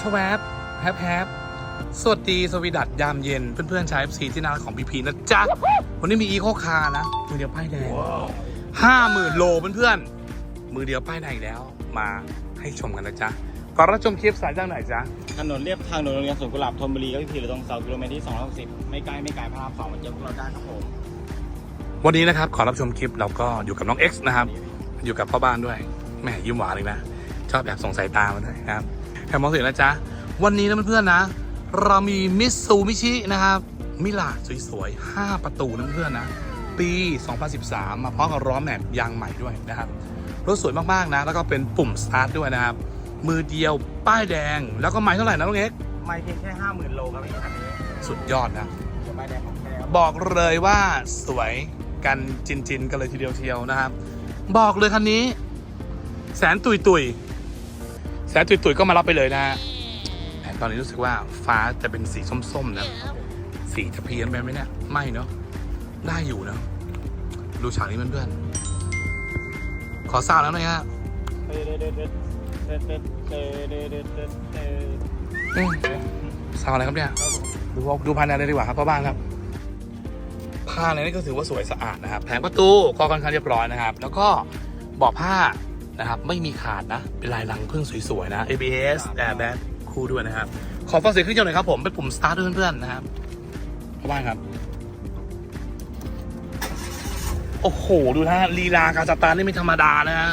ชวบแฮปแฮปสวัสดีสวีดัตยามเย็น เพื่อนๆชาย FC ที่น่ารักของพีพีนะจ๊ะ วันนี้มีอีโคคาร์นะ มือเดียวป้ายแดงห้าหมื่นโลเพื่อนๆ มือเดียวป้ายแดงอีกแล้ว มาให้ชมกันนะจ๊ะก่อนรับชมคลิปสายจากไหนจ๊ะ ถนนเรียบทางโรงเรียนสวนกุหลาบธนบุรีก็พี่เลยตรงเสากิโลเมตรที่260ไม่ไกลไม่ไกลพระรามสองมาเจอพวกเราได้ครับผมวันนี้นะครับขอรับชมคลิปเราก็อยู่กับน้อง X นะครับ อยู่กับพ่อบ้านด้วยแหม่ยิ้มหวานเลยนะ ชอบแบบส่งสายตามาด้วยนะครับ แฮมมองเสียนะจ๊ะ วันนี้นะเพื่อนๆนะ เรามีมิตซูมิชินะครับ มิลาสวยๆ 5 ประตูนะเพื่อนๆนะ ปี 2013 มาพร้อมกับล้อแม็กยางใหม่ด้วยนะครับ รถสวยมากๆนะ แล้วก็เป็นปุ่มสตาร์ทด้วยนะครับ มือเดียวป้ายแดง แล้วก็ไม้เท่าไหร่นะน้องเอ็กไม่เพียงแค่ห้าหมื่นโลครับพี่คันนี้สุดยอดนะจะไปแดงของแท้ครับบอกเลยว่าสวยกันจินจินๆกันเลยทีเดียวเทียวนะครับ บอกเลยคันนี้ แสนตุยตุยๆ แสนตุ๋ยๆก็มารับไปเลยนะฮะตอนนี้รู้สึกว่าฟ้าจะเป็นสีส้มๆนะ สีจะเพี้ยนไปไหมเนี่ย ไม่เนาะ ได้อยู่นะดูฉากนี้เพื่อนๆ ขอทราบแล้วนะฮะสาวอะไรครับเนี่ย ดูดูภายในเลยดีกว่าครับพ่อบ้านครับผ้าอะไรนี่ก็ถือว่าสวยสะอาดนะครับ แผงประตูก็ค่อนข้างเรียบร้อยนะครับ แล้วก็บ่อผ้า นะครับ ไม่มีขาดนะ เป็นลายลังพึ่งสวยๆนะ ABS airbag คู่ด้วยนะครับ ขอฟังเสียงเครื่องยนต์หน่อยครับผม เป็นปุ่ม start ด้วยเพื่อนๆนะครับพ่อบ้านครับ โอ้โห ดูนะฮะลีลาการสตาร์ทนี่ไม่ธรรมดานะฮะ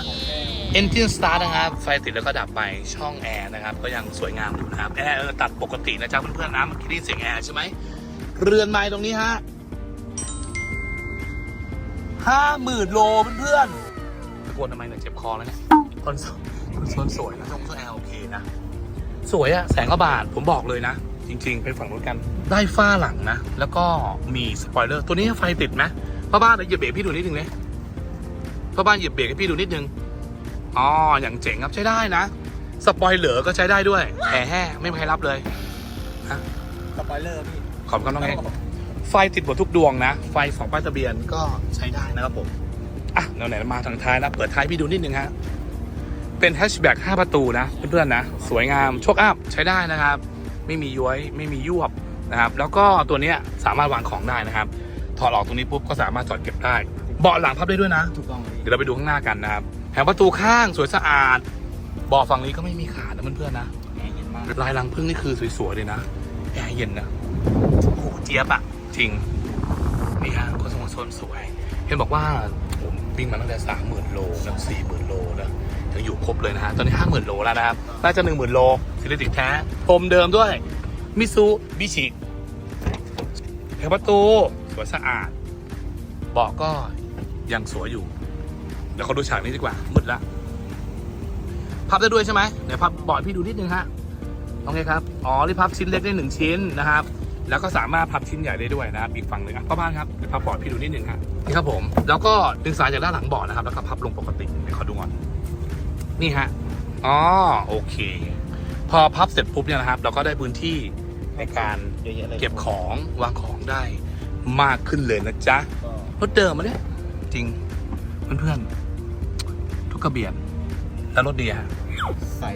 Engine Start นะครับ ไฟติดแล้วก็ดับไปช่องแอร์นะครับ ก็ยังสวยงามอยู่นะครับ แอร์เออตัดปกตินะจ๊ะเพื่อนๆนะเมื่อกี้ได้ยินเสียงแอร์ใช่ไหม เรือนไม้ตรงนี้ฮะห้าหมื่นโลเพื่อนๆ ตะโกนทำไมเนี่ยเจ็บคอแล้วเนี่ยคอนโซลคอนโซลสวยนะช่องแอร์โอเคนะ สวยอะแสงกว่าบาทผมบอกเลยนะ จริงๆเป็นฝั่งนู้นกัน ได้ฝ้าหลังนะ แล้วก็มีสปอยเลอร์ ตัวนี้ไฟติดไหมพ่อบ้านเดี๋ยวเหยียบเบรกพี่ดูนิดนึงเลยพ่อบ้านเหยียบเบรกให้พี่ดูนิดนึงอ๋ออย่างเจ๋งครับใช้ได้นะ สปอยเหลือก็ใช้ได้ด้วยแผลแห่ไม่มีใครรับเลยสปอยเลอร์พี่ขอบคุณน้องเอกไฟติดหมดทุกดวงนะ ไฟสองป้ายทะเบียนก็ใช้ได้นะครับผม อะเดี๋ยวไหนมาทางท้ายนะเปิดท้ายพี่ดูนิดนึงฮะเป็นแฮชแบ็ก5ประตูนะเพื่อนๆนะ สวยงามโชคอัพใช้ได้นะครับ ไม่มีย้วยไม่มียวบนะครับ แล้วก็ตัวเนี้ยสามารถวางของได้นะครับ ถอดออกตรงนี้ปุ๊บก็สามารถจอดเก็บได้ เบาะหลังพับได้ด้วยนะถูกต้องพี่เดี๋ยวเราไปดูข้างหน้ากันนะครับแผงประตูข้างสวยสะอาดเบาะฝั่งนี้ก็ไม่มีขาดนะเพื่อนๆนะแอร์เย็นมากลายรังพึ่งนี่คือสวยๆเลยนะแอร์เย็นนะโอ้โหเจี๊ยบอะจริงนี่ฮะคอนโซลโซนสวย เห็นบอกว่าผม วิ่งมาตั้งแต่สามหมื่นโลนะสี่หมื่นโลนะยังอยู่ครบเลยนะฮะ ตอนนี้ห้าหมื่นโลแล้วนะครับ น่าจะหนึ่งหมื่นโลซิลิติกแท้พรมเดิมด้วย มิซูบิชิแผงประตูสวยสะอาด เบาะก็ยังสวยอยู่เดี๋ยวเขาดูฉากนี้ดีกว่า มืดละ พับได้ด้วยใช่ไหมเดี๋ยวพับบอร์ดพี่ดูนิดนึงฮะ โอเคครับ อ๋อ นี่พับชิ้นเล็กได้หนึ่งชิ้นนะครับ แล้วก็สามารถพับชิ้นใหญ่ได้ด้วยนะครับอีกฝั่งหนึ่งอะประมาณครับเดี๋ยวพับบอร์ดพี่ดูนิดนึงฮะนี่ครับผมแล้วก็ดึงสายจากด้านหลังเบาะนะครับแล้วก็พับลงปกติเดี๋ยวขอดูก่อนนี่ฮะอ๋อโอเค พอพับเสร็จปุ๊บเนี่ยนะครับ เราก็ได้พื้นที่ในการเยอะๆเลยเก็บของวางของได้มากขึ้นเลยนะจ๊ะก็รถเดิมมาเนี่ยจริงเพื่อนๆทุกกระเบียนแล้วรถดีฮะใส่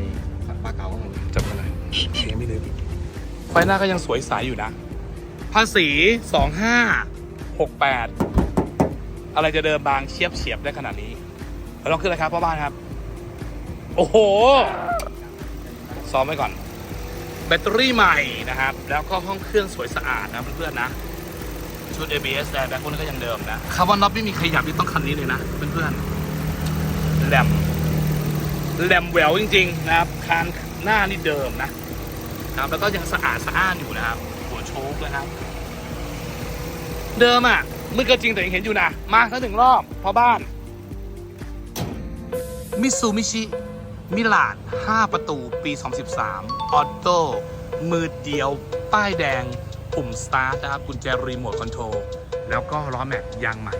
ปลาเก๋าของผมจำกันหน่อยยังไม่ลืม ไฟหน้าก็ยังสวยใสอยู่นะ ภาษีสองห้าหกแปดอะไรจะเดิมบางเฉียบเฉียบได้ขนาดนี้เราลองขึ้นเลยครับพ่อบ้านครับ โอ้โห ซ้อมไว้ก่อน แบตเตอรี่ใหม่นะครับ แล้วก็ห้องเครื่องสวยสะอาดนะเพื่อนๆนะ ชุด ABS แบตพวกนี้ก็ยังเดิมนะคำว่าน็อตไม่มีขยับที่ต้องคันนี้เลยนะเพื่อนๆแหลมแหลมแหววจริง ๆ นะครับ คานหน้านี่เดิมนะ ครับแล้วก็ยังสะอาดสะอ้านอยู่นะครับหัวโชคนะครับ เดิมอะมืดก็จริงแต่ยังเห็นอยู่นะ มาสักหนึ่งรอบพอบ้าน มิซูมิชิ มิลาน 5 ประตูปี 2013 ออโต้มือเดียว ป้ายแดง ปุ่มสตาร์ทนะครับ กุญแจรีโมทคอนโทรลแล้วก็ล้อแม็กยางใหม่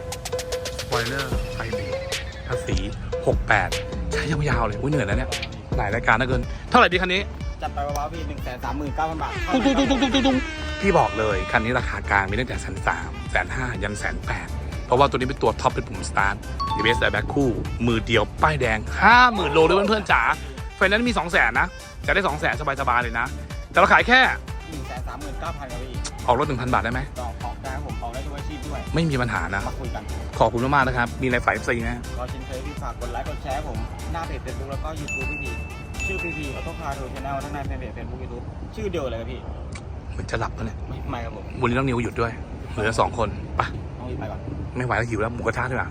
สปอยเลอร์ไฟเบรกภาษี 68 ใช้ยาวๆเลย อุ้ยเหนื่อยแล้วเนี่ย หลายรายการเหลือเกิน เท่าไหร่ดีคันนี้ จัดไปว้าวๆพี่หนึ่งแสนสามหมื่นเก้าพันบาทตุ้งตุ้งตุ้งตุ้งตุ้งตุ้งตุ้งพี่บอกเลยคันนี้ราคากลางมีตั้งแต่แสนสามแสนห้ายันแสนแปดเพราะว่าตัวนี้เป็นตัวท็อปเป็นปุ่มสตาร์ท ABS Airbag คู่ มือเดียวป้ายแดง50,000โลด้วยเพื่อนๆจ๋าฟแนนซ์มีสองแสนนะจะได้สองแสนสบายๆเลยนะ แต่เราขายแค่หนึ่งแสนสามหมื่นเก้าพันครับพี่ออกรถหนึ่งพันบาทได้ไหมต่อออกได้ครับผมออกได้ทุกอาชีพด้วยไม่มีปัญหานะมาคุยกันขอบคุณมากๆนะครับมีในฝ่ายซีนะก็เช่นเคยพี่ฝากกดไลค์กดแชร์ให้ผมหน้าเพจเฟซบุ๊กแล้วก็ยูทูบพี่พี ชื่อพีพีออโต้คาร์ทูชแนลทั้งในแฟนเพจเฟซบุ๊กยูทูบชื่อเดียวเลยครับพี่เหมือนจะหลับแล้วเนี่ยไม่ไม่ครับผมวันนี้ต้องนิวหยุดด้วยเหลือสองคนไปต้องรีบไปก่อนไม่ไหวแล้วหิวแล้วหมูกระทะด้วยอะ